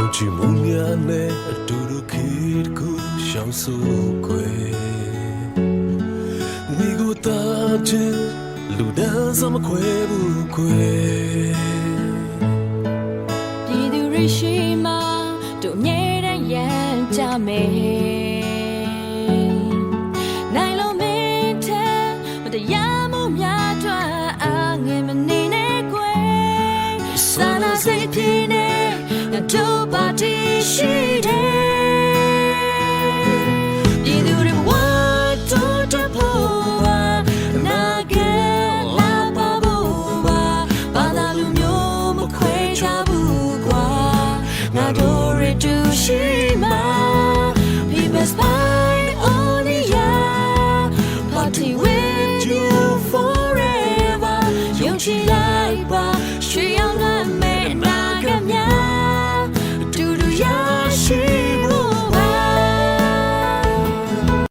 ယုံကြည်မှုများနဲ့အတူတူခေတ္တကိုရှောင်ဆိုခွေမိကိုတာချင်းလူဒန်းစမခွဲဘူးခွေဒီသူရရှိမှတို့မြဲတမ်းရန်ကြမယ်နိုင်လို့မင်းထမတရားမှုများတွာငယ်မနေနဲ့ခွေ Tchau.